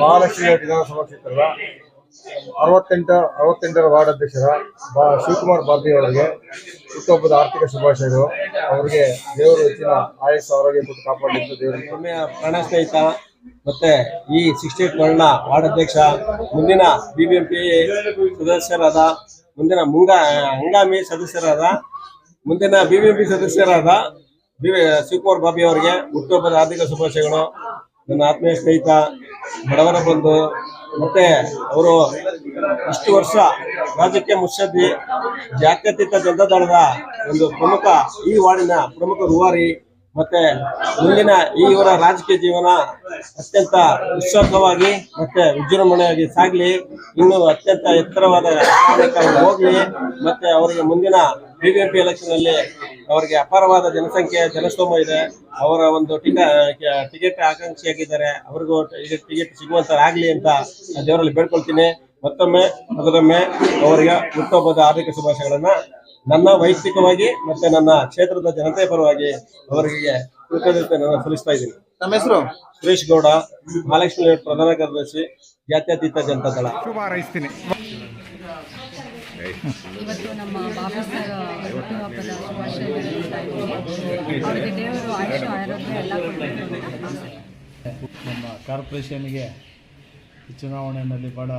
ಮಹಾಲಕ್ಷ್ಮಿ ವಿಧಾನಸಭಾ ಕ್ಷೇತ್ರದ ಅರವತ್ತೆಂಟ ಅರವತ್ತೆಂಟರ ವಾರ್ಡ್ ಅಧ್ಯಕ್ಷರ ಬಾ ಶಿವಕುಮಾರ್ ಬಾಬಿ ಅವರಿಗೆ ಹುಟ್ಟುಹಬ್ಬದ ಆರ್ಥಿಕ ಶುಭಾಶಯಗಳು. ಅವರಿಗೆ ದೇವರು ಹೆಚ್ಚಿನ ಆಯಸ್ಸು ಆರೋಗ್ಯ ಕೊಟ್ಟು ಕಾಪಾಡಿದ್ದು ದೇವರಿಗೆ ಹೆಮ್ಮೆಯ ಪ್ರಾಣ ಸ್ನೇಹಿತ ಮತ್ತೆ ಈ ಸಿಕ್ಸ್ಟಿ ಏಟ್ ವರ್ಣ ವಾರ್ಡ್ ಅಧ್ಯಕ್ಷ ಮುಂದಿನ ಬಿಬಿಎಂಪಿ ಸದಸ್ಯರಾದ ಮುಂದಿನ ಮುಂಗ ಹಂಗಾಮಿ ಸದಸ್ಯರಾದ ಮುಂದಿನ ಬಿಬಿಎಂಪಿ ಸದಸ್ಯರಾದ ಬಿ ಶಿವಕುಮಾರ್ ಬಾಬಿ ಅವರಿಗೆ ಹುಟ್ಟುಹಬ್ಬದ ಆರ್ಥಿಕ ಶುಭಾಶಯಗಳು. ನನ್ನ ಆತ್ಮೀಯ ಸ್ನೇಹಿತ, ಬಡವರ ಬಂದು ಮತ್ತೆ ಅವರು ಇಷ್ಟು ವರ್ಷ ರಾಜಕೀಯ ಮುತ್ಸದ್ದಿ ಜಾತ್ಯತೀತ ಜನತಾದಳದ ಒಂದು ಪ್ರಮುಖ ಈ ವಾರ್ಡಿನ ಪ್ರಮುಖ ರೂವಾರಿ, ಮತ್ತೆ ಮುಂದಿನ ಈ ಇವರ ರಾಜಕೀಯ ಜೀವನ ಅತ್ಯಂತ ಉತ್ಸಾಹವಾಗಿ, ಮತ್ತೆ ವಿಜೃಂಭಣೆಯಾಗಿ ಸಾಗಲಿ, ಇನ್ನು ಅತ್ಯಂತ ಎತ್ತರವಾದ ಹೋಗ್ಲಿ, ಮತ್ತೆ ಅವರಿಗೆ ಮುಂದಿನ ಬಿಬಿಎಂಪಿ ಎಲೆಕ್ಷನ್ ಅಲ್ಲಿ ಅವರಿಗೆ ಅಪಾರವಾದ ಜನಸಂಖ್ಯೆ ಜನಸ್ತೋಮ ಇದೆ. ಅವರ ಒಂದು ಟಿಕೆಟ್ ಟಿಕೆಟ್ ಆಕಾಂಕ್ಷಿಯಾಗಿದ್ದಾರೆ. ಅವ್ರಿಗೂ ಟಿಕೆಟ್ ಟಿಕೆಟ್ ಸಿಗುವಂತರಾಗ್ಲಿ ಅಂತ ದೇವರಲ್ಲಿ ಬೇಡ್ಕೊಳ್ತೀನಿ. ಮತ್ತೊಮ್ಮೆ ಮೊದಲೊಮ್ಮೆ ಅವರಿಗೆ ಹುಟ್ಟುಹಬ್ಬದ ಆರ್ಥಿಕ ಶುಭಾಶಯಗಳನ್ನ ನನ್ನ ವೈಯಕ್ತಿಕವಾಗಿ ಮತ್ತೆ ನನ್ನ ಕ್ಷೇತ್ರದ ಜನತೆ ಪರವಾಗಿ ಅವರಿಗೆ ಕೃತಜ್ಞತೆಯನ್ನು ಸಲ್ಲಿಸ್ತಾ ಇದ್ದೀನಿ. ನಮ್ಮ ಹೆಸರು? ಸುರೇಶ್ ಗೌಡ ಮಹಾಲಕ್ಷ್ಮಿ ಪ್ರಧಾನ ಕಾರ್ಯದರ್ಶಿ ಜಾತ್ಯತೀತ ಜನತಾ ದಳ. ಶುಭ ಹಾರೈಸ್ತೀನಿ. ಇವತ್ತು ನಮ್ಮ ಬಾಬಾ ಸರ್ ಹುಟ್ಟುಹಬ್ಬದ ಅವರಿಗೆ ದೇವರು ಆಯುಷ ಆರೋಗ್ಯ ಎಲ್ಲ ನಮ್ಮ ಕಾರ್ಪೊರೇಷನ್ಗೆ ಚುನಾವಣೆಯಲ್ಲಿ ಭಾಳ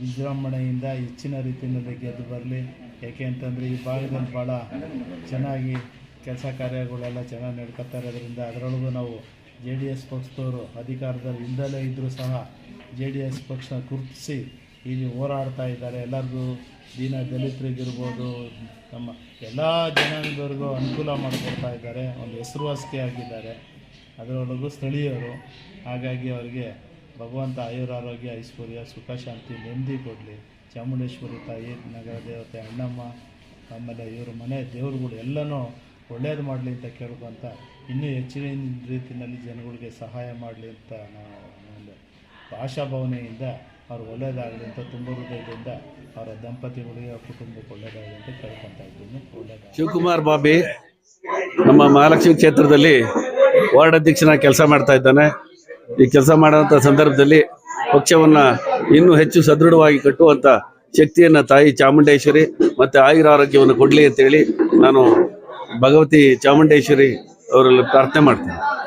ವಿಜೃಂಭಣೆಯಿಂದ ಹೆಚ್ಚಿನ ರೀತಿಯಲ್ಲಿ ಗೆದ್ದು ಬರಲಿ. ಯಾಕೆ ಅಂತಂದರೆ ಈ ಭಾಗದಲ್ಲಿ ಭಾಳ ಚೆನ್ನಾಗಿ ಕೆಲಸ ಕಾರ್ಯಗಳೆಲ್ಲ ಚೆನ್ನಾಗಿ ನಡ್ಕೊತಾ ಇರೋದ್ರಿಂದ ಅದರೊಳಗೂ ನಾವು ಜೆ ಡಿ ಎಸ್ ಪಕ್ಷದವರು ಅಧಿಕಾರದಲ್ಲಿ ಹಿಂದಲೇ ಇದ್ದರೂ ಸಹ ಜೆ ಡಿ ಎಸ್ ಪಕ್ಷ ಗುರುತಿಸಿ ಇಲ್ಲಿ ಹೋರಾಡ್ತಾ ಇದ್ದಾರೆ. ಎಲ್ಲರಿಗೂ ದೀನ ದಲಿತರಿಗಿರ್ಬೋದು, ತಮ್ಮ ಎಲ್ಲ ಜನಾಂಗದವ್ರಿಗೂ ಅನುಕೂಲ ಮಾಡಿಕೊಡ್ತಾ ಇದ್ದಾರೆ. ಒಂದು ಹೆಸರುವಾಸಿ ಆಗಿದ್ದಾರೆ. ಅದರೊಳಗೂ ಸ್ಥಳೀಯರು. ಹಾಗಾಗಿ ಅವರಿಗೆ ಭಗವಂತ ಆಯುರಾರೋಗ್ಯ ಐಶ್ವರ್ಯ, ಸುಖ, ಶಾಂತಿ, ನೆಮ್ಮದಿ ಕೊಡಲಿ. ಚಾಮುಂಡೇಶ್ವರಿ ತಾಯಿ, ನಗರ ದೇವತೆ, ಅಣ್ಣಮ್ಮ, ಆಮೇಲೆ ಇವ್ರ ಮನೆ ದೇವರುಗಳು ಎಲ್ಲನೂ ಒಳ್ಳೇದು ಮಾಡಲಿ ಅಂತ ಕೇಳ್ಕೊಂತ ಇನ್ನೂ ಹೆಚ್ಚಿನ ರೀತಿಯಲ್ಲಿ ಜನಗಳಿಗೆ ಸಹಾಯ ಮಾಡಲಿ ಅಂತ ನಾವು ಆಶಾಭಾವನೆಯಿಂದ ಅವ್ರು ಒಳ್ಳೆಯದಾಗಲಿ ಅಂತ ತುಂಬ ಹೃದಯದಿಂದ ಅವರ ದಂಪತಿಗಳಿಗೆ ಅವ್ರ ಕುಟುಂಬಕ್ಕೆ ಒಳ್ಳೇದಾಗಲಿ ಅಂತ ಕೇಳ್ಕೊತಾ ಇದ್ದೀನಿ. ಶಿವಕುಮಾರ್ ಬಾಬಿ ನಮ್ಮ ಮಹಾಲಕ್ಷ್ಮಿ ಕ್ಷೇತ್ರದಲ್ಲಿ ವಾರ್ಡ್ ಅಧ್ಯಕ್ಷನ ಕೆಲಸ ಮಾಡ್ತಾ ಇದ್ದಾನೆ. ಈ ಕೆಲಸ ಮಾಡುವಂಥ ಸಂದರ್ಭದಲ್ಲಿ ಪಕ್ಷವನ್ನ ಇನ್ನೂ ಹೆಚ್ಚು ಸದೃಢವಾಗಿ ಕಟ್ಟುವಂತ ಶಕ್ತಿಯನ್ನ ತಾಯಿ ಚಾಮುಂಡೇಶ್ವರಿ ಮತ್ತೆ ಆಯುರ ಆರೋಗ್ಯವನ್ನು ಕೊಡಲಿ ಅಂತೇಳಿ ನಾನು ಭಗವತಿ ಚಾಮುಂಡೇಶ್ವರಿ ಅವರಲ್ಲಿ ಪ್ರಾರ್ಥನೆ ಮಾಡ್ತೇನೆ.